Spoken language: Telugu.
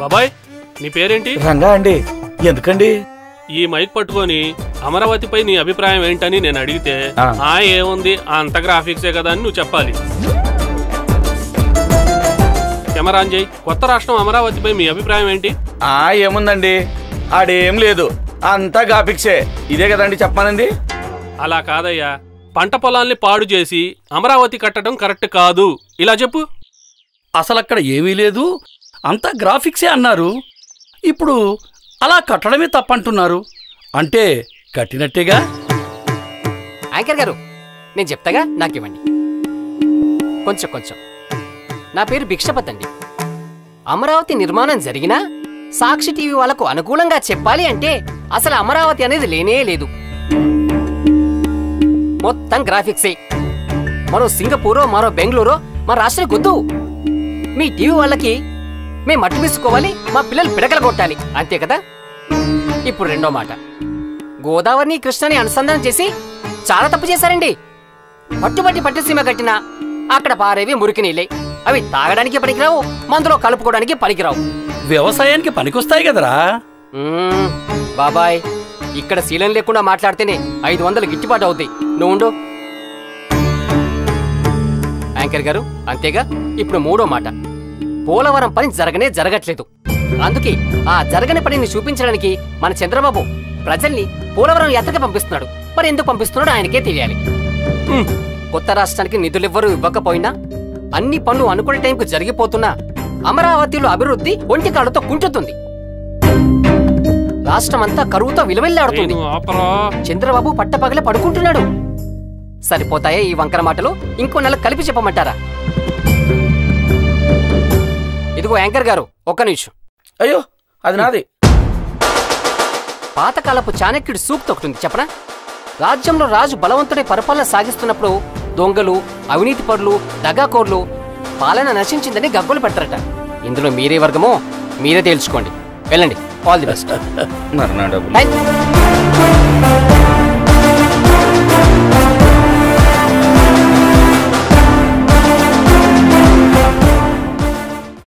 బాబాయ్ నీ పేరేంటి? రంగా అండి. ఎందుకండి? ఈ మైక్ పట్టుకొని అమరావతిపై నీ అభిప్రాయం ఏంటని నేను అడిగితే ఆ. ఆ ఏముంది? అంత గ్రాఫిక్సే కదా అని నువ్వు చెప్పాలి. కెమెరా ఆన్ చేయి. కొత్త రాష్ట్రం అమరావతిపై మీ అభిప్రాయం ఏంటి? ఆ ఏముందండి? ఆడేం లేదు. అంతా గాపిక్సే ఇదే కదండి చెప్పానండి అలా కాదయ్యా. పంట పొలాల్ని పాడు చేసి అమరావతి కట్టడం కరెక్ట్ కాదు. ఇలా చెప్పు. అసలు అక్కడ ఏమీ లేదు. అంతా గ్రాఫిక్సే అన్నారు. ఇప్పుడు అలా కట్టడమే తప్పంటున్నారు. అంటే కట్టినట్టేగా? యాంకర్ గారు నేను చెప్తాగా? నాకివ్వండి. కొంచెం కొంచెం. నా పేరు భిక్షపత్ అండి. అమరావతి నిర్మాణం జరిగినా సాక్షి టీవీ వాళ్ళకు అనుకూలంగా చెప్పాలి అంటే అసలు అమరావతి అనేది లేనే లేదు. మొత్తం గ్రాఫిక్సే. మరో సింగపూరో మరో బెంగళూరో మా రాష్ట్రం గొద్దు మీ టీవీ వాళ్ళకి మేము మట్టి తీసుకోవాలి మా పిల్లలు పిడకలు కొట్టాలి. అంతే కదా? ఇప్పుడు రెండో మాట. గోదావరిని కృష్ణని అనుసంధానం చేసి చాలా తప్పు చేశారండి. పట్టుబట్టి పట్టుసీమ కట్టినా అక్కడ పారేవి మురికి నీళ్ళే. అవి తాగడానికి పనికిరావు మందులో కలుపుకోవడానికి పనికిరావు. వ్యవసాయానికి పనికొస్తాయి కదరా? బాబాయ్ ఇక్కడ శీలం లేకుండా మాట్లాడితేనే ఐదు వందలు గిట్టుబాటు అవుతాయి నువ్వు ఉండు. యాంకర్ గారు అంతేగా? ఇప్పుడు మూడో మాట. పోలవరం పని జరగనే జరగట్లేదు. అందుకే ఆ జరగని పనిని చూపించడానికి మన చంద్రబాబు ప్రజల్ని పోలవరం యాత్రకి పంపిస్తున్నాడు. మరి ఎందుకు పంపిస్తున్నాడో ఆయనకే తెలియాలి. కొత్త రాష్ట్రానికి నిధులెవ్వరూ ఇవ్వకపోయినా అన్ని పనులు అనుకునే టైంకు జరిగిపోతున్నా అమరావతిలో అభివృద్ధి ఒంటి కాళ్ళతో కుంటుతుంది. రాష్ట్రమంతా కరువుతో విలువెల్లాడుతుంది. చంద్రబాబు పట్టపగలే పడుకుంటున్నాడు. సరిపోతాయా ఈ వంకర మాటలు? ఇంకో నెల కలిపి చెప్పమంటారా? ఇదిగో యాంకర్ గారు ఒక్క నిమిషం. అయ్యో అది నాది. పాతకాలపు చాణక్యుడి సూక్తి ఒకటి ఉంది చెప్పనా? రాజ్యంలో రాజు బలవంతుడై పరిపాలన సాగిస్తున్నప్పుడు దొంగలు అవినీతి పరులు దగాకోర్లు పాలన నశించిందని గగ్గోలు పెడతారట. ఇందులో మీరే వర్గమో మీరే తేల్చుకోండి. వెళ్ళండి. ఆల్ ది బెస్ట్ మరి నా డబ్బులు